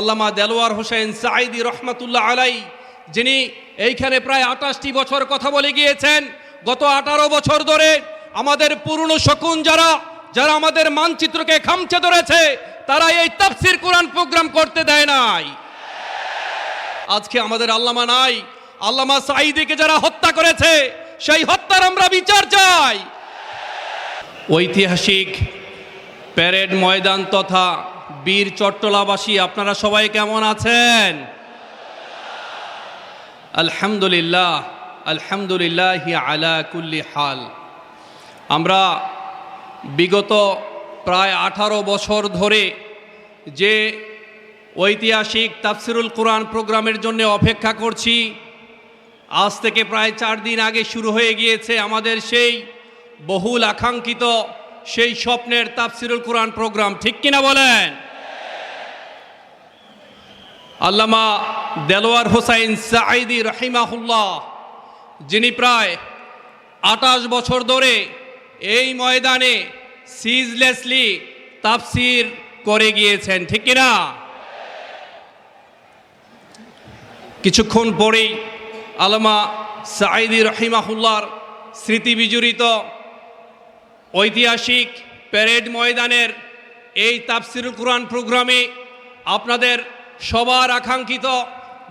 আল্লামা দেলোয়ার হোসেন সাইদি রহমাতুল্লাহ আলাই যিনি এইখানে প্রায় আটাশটি বছর কথা বলে গিয়েছেন, গত আঠারো বছর ধরে আমাদের পুরনো শকুন যারা যারা আমাদের মানচিত্রকে খামচে ধরেছে, তারা এই তাফসির কোরআন প্রোগ্রাম করতে দেয় নাই। আজকে আমাদের আল্লামা নাই, আল্লামা সাইদিকে যারা হত্যা করেছে, সেই হত্যার আমরা বিচার চাই। ঐতিহাসিক প্যারেড ময়দান তথা বীর চট্টলাবাসী, আপনারা সবাই কেমন আছেন? আলহামদুলিল্লাহ আলহামদুলিল্লাহ আলা কুল্লি হাল। আমরা বিগত প্রায় আঠারো বছর ধরে যে ঐতিহাসিক তাফসিরুল কোরআন প্রোগ্রামের জন্য অপেক্ষা করছি, আজ থেকে প্রায় চার দিন আগে শুরু হয়ে গিয়েছে আমাদের সেই বহুল আকাঙ্ক্ষিত সেই স্বপ্নের তাফসিরুল কোরআন প্রোগ্রাম, ঠিক কিনা বলেন? আল্লামা দেলোয়ার হোসাইন সাঈদি রহিমাহুল্লাহ, যিনি প্রায় আটাশ বছর ধরে এই ময়দানে সিজলেসলি তাফসির করে গিয়েছেন, ঠিক কিনা? কিছুক্ষণ পরেই আলমা সাঈদি রহিমাহুল্লার স্মৃতি বিজড়িত ঐতিহাসিক প্যারেড ময়দানের এই তাফসিরুল কোরআন প্রোগ্রামে আপনাদের সবার আকাঙ্ক্ষিত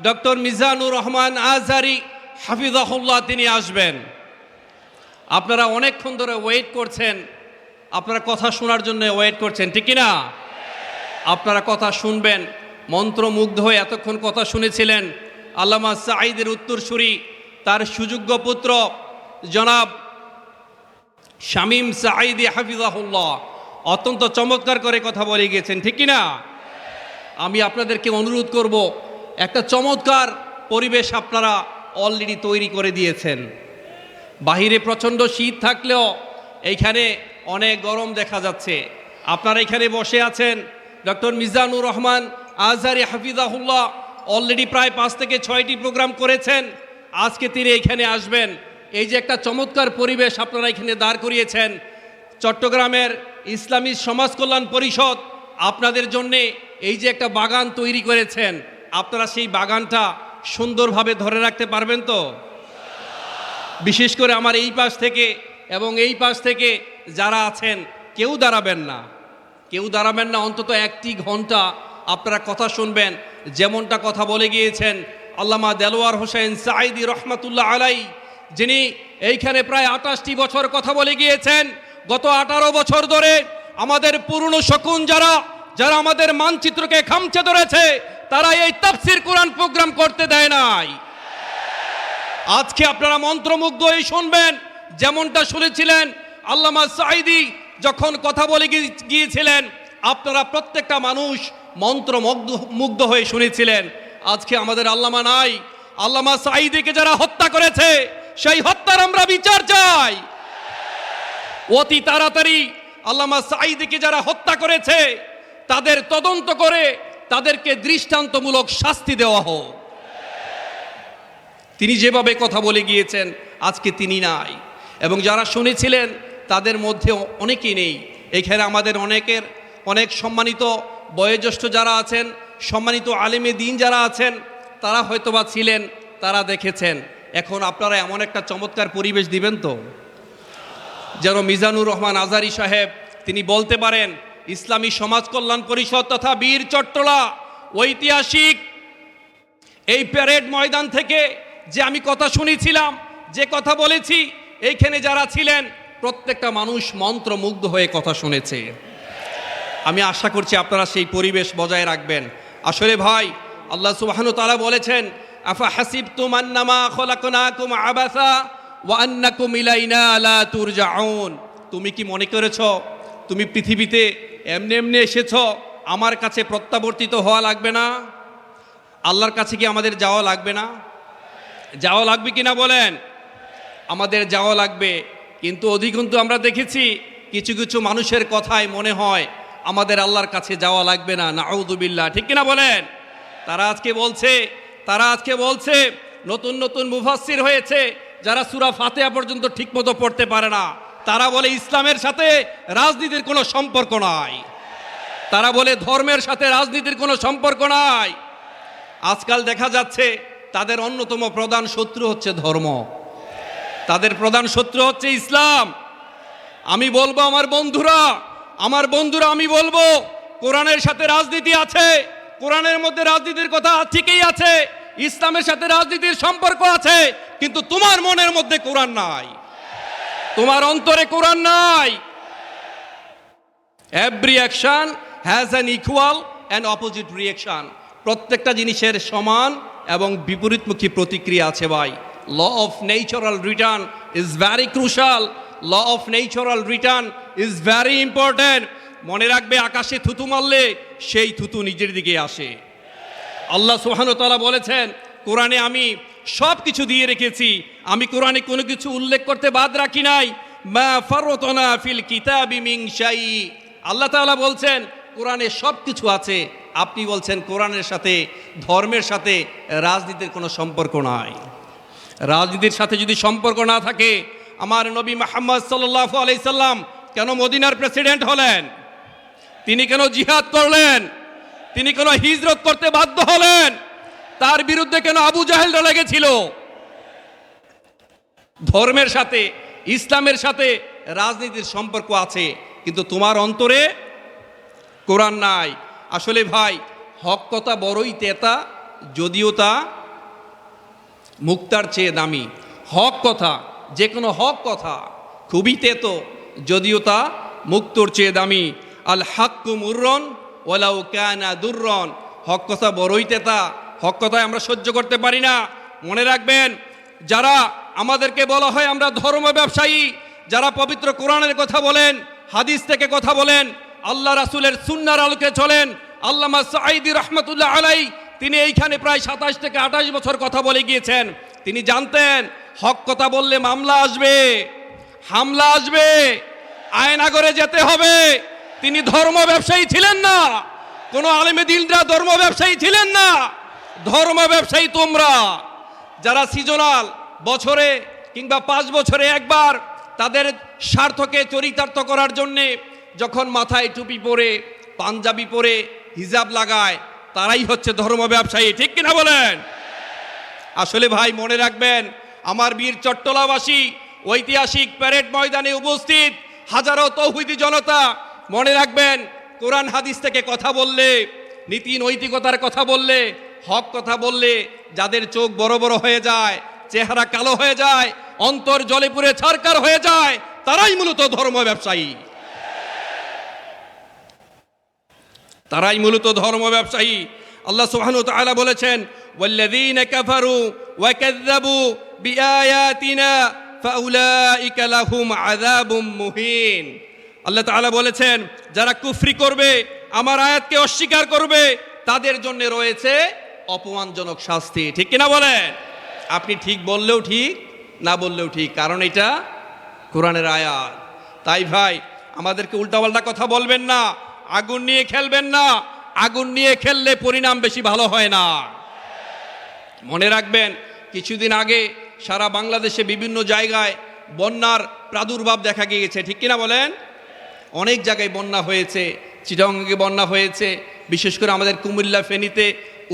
ডক্টর মিজানুর রহমান আজহারি হাফিজাহুল্লাহ তিনি আসবেন। আপনারা অনেকক্ষণ ধরে ওয়েট করছেন। আপনারা কথা শোনার জন্য ওয়েট করছেন, ঠিক না আপনারা কথা শুনবেন। মন্ত্রমুগ্ধ হয়ে এতক্ষণ কথা শুনেছিলেন আল্লামা সাঈদের উত্তরসূরি, তার সুযোগ্য পুত্র জনাব শামীম সাঈদি হাফিজাহুল্লাহ, অত্যন্ত চমৎকার করে কথা বলে গিয়েছেন, ঠিক কি না আমি আপনাদেরকে অনুরোধ করব, একটা চমৎকার পরিবেশ আপনারা অলরেডি তৈরি করে দিয়েছেন। বাহিরে প্রচণ্ড শীত থাকলেও এইখানে অনেক গরম দেখা যাচ্ছে। আপনারা এখানে বসে আছেন, ডক্টর মিজানুর রহমান আজহারি হাফিজাহুল্লাহ অলরেডি প্রায় পাঁচ থেকে ছয়টি প্রোগ্রাম করেছেন। আজকে তিনি এখানে আসবেন। এই যে একটা চমৎকার পরিবেশ আপনারা এখানে দাঁড় করিয়েছেন, চট্টগ্রামের ইসলামী সমাজ কল্যাণ পরিষদ আপনাদের জন্যে এই যে একটা বাগান তৈরি করেছেন, আপনারা সেই বাগানটা সুন্দরভাবে ধরে রাখতে পারবেন তো? বিশেষ করে আমার এই পাশ থেকে এবং এই পাশ থেকে যারা আছেন, কেউ দাঁড়াবেন না। কেউ দাঁড়াবেন না, অন্তত একটি ঘণ্টা আপনারা কথা শুনবেন। যেমনটা কথা বলে গিয়েছেন আল্লামা দেলোয়ার হোসেন সাঈদি রহমাতুল্লাহ আলাই যিনি এইখানে প্রায় আটাশটি বছর কথা বলে গিয়েছেন, গত আঠারো বছর ধরে আমাদের পুরনো শকুন যারা যারা আমাদের মানচিত্রকে খামচে ধরেছে, তারা এই তাফসির কোরআন প্রোগ্রাম করতে দেয় নাই। আজকে আপনারা মন্ত্রমুগ্ধ হয়ে শুনবেন, যেমনটা শুনেছিলেন আল্লামা সাইদি যখন কথা বলে গিয়েছিলেন, আপনারা প্রত্যেকটা মানুষ মন্ত্রমুগ্ধ, মুগ্ধ হয়ে শুনেছিলেন। আজকে আমাদের আল্লামা নাই, আল্লামা সাইদিকে যারা হত্যা করেছে সেই হত্যার আমরা বিচার চাই। অতি তাড়াতাড়ি আল্লামা সাইদিকে যারা হত্যা করেছে, তাদের তদন্ত করে তাদেরকে দৃষ্টান্তমূলক শাস্তি দেওয়া হোক। তিনি যেভাবে কথা বলে গিয়েছেন, আজকে তিনি নাই। এবং যারা শুনেছিলেন, তাদের মধ্যে অনেকেই নেই। এখানে আমাদের অনেকের অনেক সম্মানিত বয়োজ্যেষ্ঠ যারা আছেন, সম্মানিত আলেমে দিন যারা আছেন, তারা হয়তোবা ছিলেন, তারা দেখেছেন। এখন আপনারা এমন একটা চমৎকার পরিবেশ দিবেন তো, যেন মিজানুর রহমান আজারি সাহেব, তিনি বলতে পারেন, ইসলামী সমাজ কল্যাণ পরিষদ তথা বীর চট্টলা, ঐতিহাসিক এই প্যারেড ময়দান থেকে যে আমি কথা শুনেছিলাম, যে কথা বলেছি, এইখানে যারা ছিলেন, প্রত্যেকটা মানুষ মন্ত্রমুগ্ধ হয়ে কথা শুনেছে। আমি আশা করছি আপনারা সেই পরিবেশ বজায় রাখবেন। আসলে ভাই, আল্লাহ সুবহান তাআলা বলেছেন আফা হাসিবতুম আন্নামা খলাকনাকুম আবাসা তুরজাউন। তুমি কি মনে করেছ, তুমি পৃথিবীতে এমনি এমনি এসেছ, আমার কাছে প্রত্যাবর্তিত হওয়া লাগবে না? আল্লাহর কাছে কি আমাদের যাওয়া লাগবে না? যাওয়া লাগবে কি না বলেন? আমাদের যাওয়া লাগবে। কিন্তু অধিকন্তু আমরা দেখেছি কিছু কিছু মানুষের কথায় মনে হয় আমাদের আল্লাহর কাছে যাওয়া লাগবে না। নাউদুবিল্লাহ ঠিক কিনা বলেন? তারা আজকে বলছে তারা আজকে বলছে, নতুন নতুন মুফাসসির হয়েছে, যারা সুরা ফাতেহা পর্যন্ত ঠিকমতো পড়তে পারে না। তারা বলে, ইসলামের সাথে রাজনীতির কোনো সম্পর্ক নাই। তারা বলে, ধর্মের সাথে রাজনীতির কোনো সম্পর্ক নাই। আজকাল দেখা যাচ্ছে, তাদের অন্যতম প্রধান শত্রু হচ্ছে ধর্ম। তাদের প্রধান শত্রু হচ্ছে ইসলাম। আমি বলব, আমার বন্ধুরা আমার বন্ধুরা, আমি বলব, কোরআনের সাথে রাজনীতি আছে। কোরআনের মধ্যে রাজনীতির কথা ঠিকই আছে, ইসলামের সাথে রাজনীতির সম্পর্ক আছে, কিন্তু তোমার মনের মধ্যে কোরআন নাই। তোমার অন্তরে কোরআন নাই। Every action has an equal and opposite reaction প্রত্যেকটা জিনিসের সমান এবং বিপরীতমুখী প্রতিক্রিয়া আছে ভাই। Law of natural return is very crucial law of natural return is very important মনে রাখবে আকাশে থুতু মারলে সেই থুতু নিজের দিকে আসে। আল্লাহ সুহানতালা বলেছেন, কোরআনে আমি সব কিছু দিয়ে রেখেছি। আমি কোরআনে কোনো কিছু উল্লেখ করতে বাদ রাখি নাই। ফিল আল্লাহ তাআলা বলছেন, কোরআনে সব কিছু আছে। আপনি বলছেন কোরআনের সাথে, ধর্মের সাথে, রাজনীতির কোনো সম্পর্ক নাই। রাজনীতির সাথে যদি সম্পর্ক না থাকে, আমার নবী মোহাম্মদ সাল্লাহ আলাইসাল্লাম কেন মদিনার প্রেসিডেন্ট হলেন? তিনি কেন জিহাদ করলেন? তিনি কেন হিজরত করতে বাধ্য হলেন? তার বিরুদ্ধে কেন আবু জাহেলরা লেগেছিল? ধর্মের সাথে, ইসলামের সাথে রাজনীতির সম্পর্ক আছে, কিন্তু তোমার অন্তরে কোরআন নাই। আসলে ভাই, হক কথা বড়ই তেতা, যদিও তা মুক্তার চেয়ে দামি। হক কথা যে কোনো হক কথা খুবই তেতো, যদিও তা মুক্তর চেয়ে দামি। আল হাক্কু মুররন ওলাউ কানা দুর্রন। হক কথা বড়ই তেতা, হক কথায় আমরা সহ্য করতে পারি না। মনে রাখবেন, যারা আমাদেরকে বলা হয় আমরা ধর্ম ব্যবসায়ী, যারা পবিত্র কোরআনের কথা বলেন, হাদিস থেকে কথা বলেন, আল্লাহ রাসুলের সুন্নার আলোকে চলেন, আল্লামা সাঈদি রহমতুল্লাহ আলাই তিনি এইখানে প্রায় সাতাশ থেকে আঠাশ বছর কথা বলে গিয়েছেন। তিনি জানতেন, হক কথা বললে মামলা আসবে। হামলা আসবে। আয়নাগরে যেতে হবে। তিনি ধর্ম ব্যবসায়ী ছিলেন না। কোনো আলেমে দিলরা ধর্ম ব্যবসায়ী ছিলেন না। ধর্ম ব্যবসায়ী তোমরা। যারা সিজনাল বছরে কিংবা পাঁচ বছরে একবার তাদের স্বার্থকে চরিতার্থ করার জন্যে যখন মাথায় টুপি পরে, পাঞ্জাবি পরে হিজাব লাগায়, তারাই হচ্ছে ধর্ম ব্যবসায়ী। ঠিক কিনা বলেন? আসলে ভাই, মনে রাখবেন, আমার বীর চট্টলাবাসী ঐতিহাসিক প্যারেড ময়দানে উপস্থিত হাজারো তৌহিদি জনতা মনে রাখবেন, কোরআন হাদিস থেকে কথা বললে, নীতি নৈতিকতার কথা বললে, হক কথা বললে যাদের চোখ বড় বড় হয়ে যায়, চেহারা কালো হয়ে যায়, অন্তর জলে পুরে ছারকার হয়ে যায়, তারাই মূলত ধর্ম ব্যবসায়ী। তারাই মূলত ধর্ম ব্যবসায়ী। আল্লাহ সুবহানাহু ওয়া তাআলা বলেছেন, ওয়াল্লাযীনা কাফারু ওয়া কাযযাবু বিআয়াতিনা ফাউলাইকা লাহুম আযাবুম মুহিন। আল্লাহ তাআলা বলেছেন, যারা কুফরি করবে, আমার আয়াতকে অস্বীকার করবে, তাদের জন্য রয়েছে অপমানজনক শাস্তি। ঠিক কিনা বলেন? আপনি ঠিক বললেও ঠিক, না বললেও ঠিক, কারণ এটা কোরআনের আয়াত। তাই ভাই, আমাদেরকে উল্টাপাল্টা কথা বলবেন না, আগুন নিয়ে খেলবেন না, আগুন নিয়ে খেললে পরিণাম বেশি ভালো হয় না। মনে রাখবেন, কিছুদিন আগে সারা বাংলাদেশে বিভিন্ন জায়গায় বন্যার প্রাদুর্ভাব দেখা গিয়েছে, ঠিক কিনা বলেন? অনেক জায়গায় বন্যা হয়েছে চিটাঙ্গে বন্যা হয়েছে, বিশেষ করে আমাদের কুমিল্লা ফেনীতে,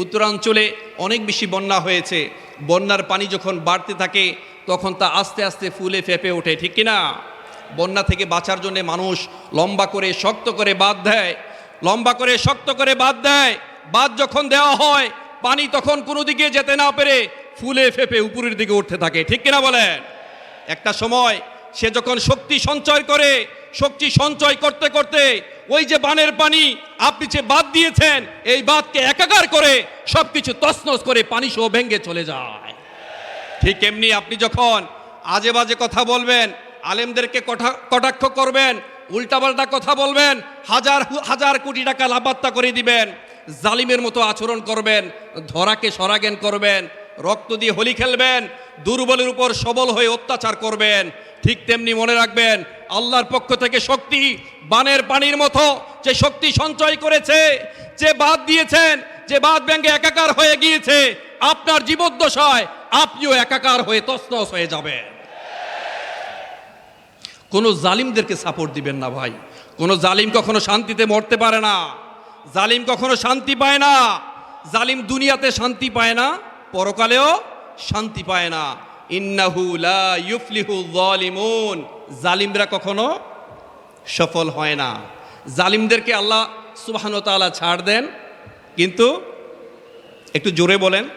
উত্তরাঞ্চলে অনেক বেশি বন্যা হয়েছে। বন্যার পানি যখন বাড়তে থাকে, তখন তা আস্তে আস্তে ফুলে ফেপে ওঠে, ঠিক কিনা? বন্যা থেকে বাঁচার জন্য মানুষ লম্বা করে শক্ত করে বাদ দেয়, লম্বা করে শক্ত করে বাদ দেয়। বাদ যখন দেওয়া হয়, পানি তখন কোনো দিকে যেতে না পেরে ফুলে ফেপে উপরের দিকে উঠতে থাকে, ঠিক কিনা বলেন? একটা সময় সে যখন শক্তি সঞ্চয় করে শক্তি সঞ্চয় করতে করতে ওই যে বানের পানি আপনি যে বাদ দিয়েছেন, এই বাদকে একাকার করে সবকিছু তছনছ করে পানি সহ ভেঙ্গে চলে যায়। ঠিক এমনি আপনি যখন আজে বাজে কথা বলবেন, আলেমদেরকে কটা- কটাক্ষ করবেন, উল্টাপাল্টা কথা বলবেন, হাজার হাজার কোটি টাকা লাভাত্তা করে দিবেন, জালিমের মতো আচরণ করবেন, ধরাকে সরাগেন করবেন, রক্ত দিয়ে হোলি খেলবেন, দুর্বলের উপর সবল হয়ে অত্যাচার করবেন ঠিক তেমনি মনে রাখবেন, আল্লাহর পক্ষ থেকে শক্তি বানের পানির মতো যে শক্তি সঞ্চয় করেছে, যে বাদ দিয়েছেন, যে বাদ ব্যাঙ্গে একাকার হয়ে গিয়েছে, আপনার জীবদ্দশায় আপনিও একাকার হয়ে তসনস হয়ে যাবেন। কোনো জালিমদেরকে সাপোর্ট দিবেন না ভাই। কোনো জালিম কখনো শান্তিতে মরতে পারে না। জালিম কখনো শান্তি পায় না। জালিম দুনিয়াতে শান্তি পায় না, পরকালেও শান্তি পায় না। ইন্নাহু লা ইউফলিহু জালিমরা কখনো সফল হয় না। জালিমদেরকে আল্লাহ সুবহানাহু ওয়া ছাড় দেন। কিন্তু একটু জোরে বলেন।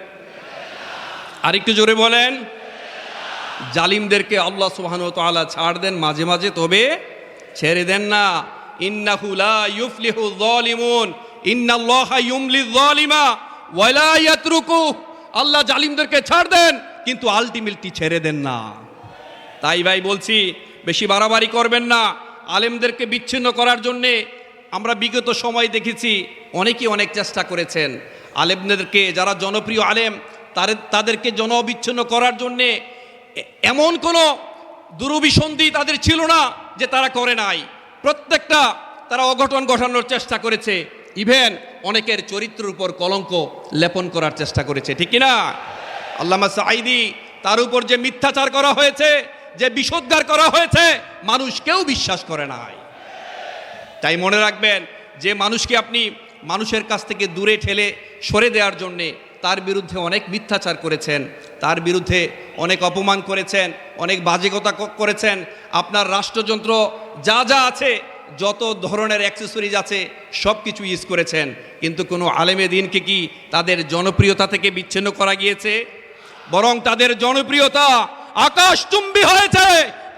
আর একটু জোরে বলেন। জালিমদেরকে আল্লাহ সুবহানাহু ওয়া ছাড় দেন মাঝে মাঝে, তবে ছেড়ে দেন না। ইন্নাহু লা ইউফলিহু যালিমুন। ইন্নাল্লাহা ইউমলি যালিমা ওয়া লা ইয়াতরুকু আল্লাহ জালিমদেরকে ছাড় দেন। কিন্তু আলটিমেটলি ছেড়ে দেন না। তাই ভাই বলছি, বেশি বাড়াবাড়ি করবেন না। আলেমদেরকে বিচ্ছিন্ন করার জন্যে আমরা বিগত সময় দেখেছি অনেকেই অনেক চেষ্টা করেছেন। আলেমদেরকে, যারা জনপ্রিয় আলেম, তাদের, তাদেরকে জনবিচ্ছিন্ন করার জন্যে এমন কোনো দুরভিসন্ধি তাদের ছিল না যে তারা করে নাই। প্রত্যেকটা তারা অঘটন ঘটানোর চেষ্টা করেছে। ইভেন অনেকের চরিত্রের উপর কলঙ্ক লেপন করার চেষ্টা করেছে, ঠিক কি না আল্লামা সাইদি তার উপর যে মিথ্যাচার করা হয়েছে, যে বিষোদ্গার করা হয়েছে, মানুষ কেউ বিশ্বাস করে নাই। তাই মনে রাখবেন, যে মানুষকে আপনি মানুষের কাছ থেকে দূরে ঠেলে সরে দেওয়ার জন্যে তার বিরুদ্ধে অনেক মিথ্যাচার করেছেন, তার বিরুদ্ধে অনেক অপমান করেছেন, অনেক বাজে কথা করেছেন। আপনার রাষ্ট্রযন্ত্র যা যা আছে, যত ধরনের অ্যাক্সেসরিজ আছে, সব কিছু ইউজ করেছেন। কিন্তু কোনো আলেমে দিনকে কি তাদের জনপ্রিয়তা থেকে বিচ্ছিন্ন করা গিয়েছে? বরং তাদের জনপ্রিয়তা আকাশচুম্বী হয়েছে।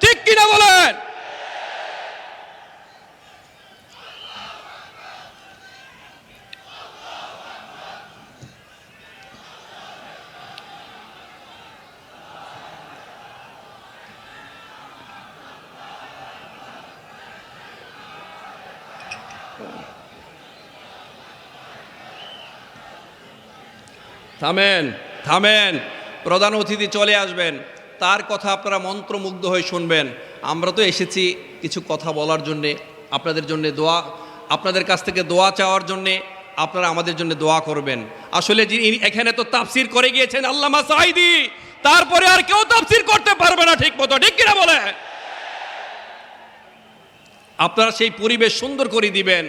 ঠিক কিনা বলেন? থামেন থামেন। প্রধান অতিথি চলে আসবেন। তার কথা আপনারা মন্ত্রমুগ্ধ হয়ে শুনবেন। আমরা তো এসেছি কিছু কথা বলার জন্যে, আপনাদের জন্য দোয়া, আপনাদের কাছ থেকে দোয়া চাওয়ার জন্যে আপনারা আমাদের জন্য দোয়া করবেন। আসলে যিনি এখানে তো তাফসির করে গিয়েছেন আল্লামা সাইদি তারপরে আর কেউ তাফসির করতে পারবে না ঠিক মতো, ঠিক কিনা বলে? আপনারা সেই পরিবেশ সুন্দর করে দিবেন।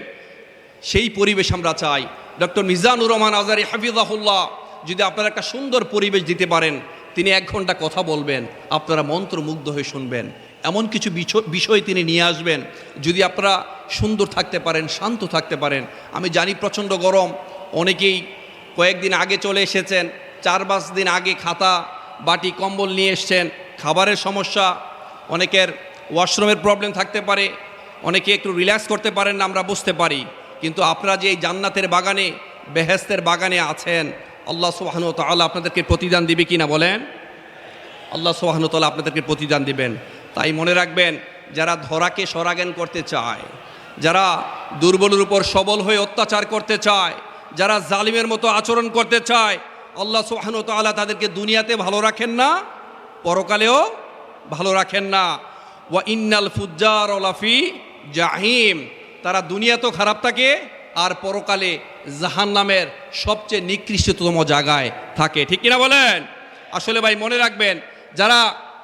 সেই পরিবেশ আমরা চাই। ডক্টর মিজানুর রহমান আজারি হাফিজাহুল্লাহ যদি আপনারা একটা সুন্দর পরিবেশ দিতে পারেন, তিনি এক ঘণ্টা কথা বলবেন, আপনারা মন্ত্রমুগ্ধ হয়ে শুনবেন। এমন কিছু বিষয় তিনি নিয়ে আসবেন, যদি আপনারা সুন্দর থাকতে পারেন, শান্ত থাকতে পারেন। আমি জানি প্রচণ্ড গরম, অনেকেই কয়েকদিন আগে চলে এসেছেন, চার পাঁচ দিন আগে খাতা, বাটি, কম্বল নিয়ে এসছেন, খাবারের সমস্যা, অনেকের ওয়াশরুমের প্রবলেম থাকতে পারে, অনেকে একটু রিল্যাক্স করতে পারেন না, আমরা বুঝতে পারি। কিন্তু আপনারা যে এই জান্নাতের বাগানে, বেহেস্তের বাগানে আছেন আল্লাহ সোহানু তাল্লাহ আপনাদেরকে প্রতিদান দিবে কি না বলেন? আল্লাহ সোহানু তাল্লাহ আপনাদেরকে প্রতিদান দিবেন। তাই মনে রাখবেন, যারা ধরাকে সরাজ্ঞান করতে চায়, যারা দুর্বলের উপর সবল হয়ে অত্যাচার করতে চায়, যারা জালিমের মতো আচরণ করতে চায়, আল্লাহ সোহানু তাল্লাহ তাদেরকে দুনিয়াতে ভালো রাখেন না, পরকালেও ভালো রাখেন না। ওয়া ইন্নাল ফুজ্জার ওলাফি জাহিম, তারা দুনিয়া তো খারাপ থাকে আর পরকালে জাহান নামের সবচেয়ে নিকৃষ্টতম জায়গায় থাকে। ঠিক কিনা বলেন? আসলে ভাই, মনে রাখবেন, যারা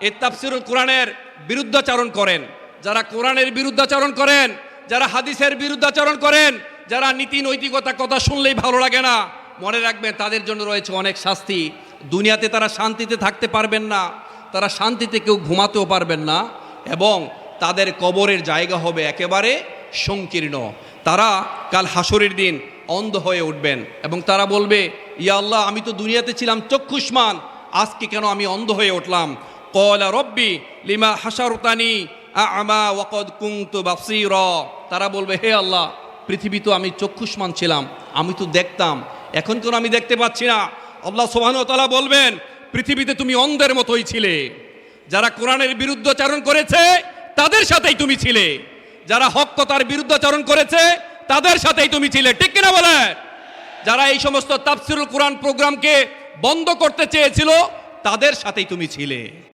এই তাফসিরুল কোরআনের বিরুদ্ধাচারণ করেন, যারা কোরআনের বিরুদ্ধাচারণ করেন, যারা হাদিসের বিরুদ্ধাচারণ করেন, যারা নীতি নৈতিকতা কথা শুনলেই ভালো লাগে না, মনে রাখবেন তাদের জন্য রয়েছে অনেক শাস্তি। দুনিয়াতে তারা শান্তিতে থাকতে পারবেন না, তারা শান্তিতে কেউ ঘুমাতেও পারবেন না, এবং তাদের কবরের জায়গা হবে একেবারে সংকীর্ণ। তারা কাল হাসরের দিন অন্ধ হয়ে উঠবেন এবং তারা বলবে, ইয়া আল্লাহ, আমি তো দুনিয়াতে ছিলাম চক্ষুষ্মান, আজকে কেন আমি অন্ধ হয়ে উঠলাম? কলা রব্বি, লিমা হাসারতানি আমা ওয়াকদ কুংতু র তারা বলবে, হে আল্লাহ পৃথিবী তো আমি চক্ষুষ্মান ছিলাম, আমি তো দেখতাম, এখন কেন আমি দেখতে পাচ্ছি না? আল্লাহ সোহানুতলা বলবেন, পৃথিবীতে তুমি অন্ধের মতোই ছিলে। যারা কোরআনের বিরুদ্ধাচারণ করেছে, তাদের সাথেই তুমি ছিলে। যারা হক কথার বিরুদ্ধাচরণ করেছে, তাদের সাথেই তুমি ছিলে। ঠিক কিনা বলে যারা এই সমস্ত তাফসিরুল কোরআন প্রোগ্রামকে বন্ধ করতে চেয়েছিল, তাদের সাথেই তুমি ছিলে।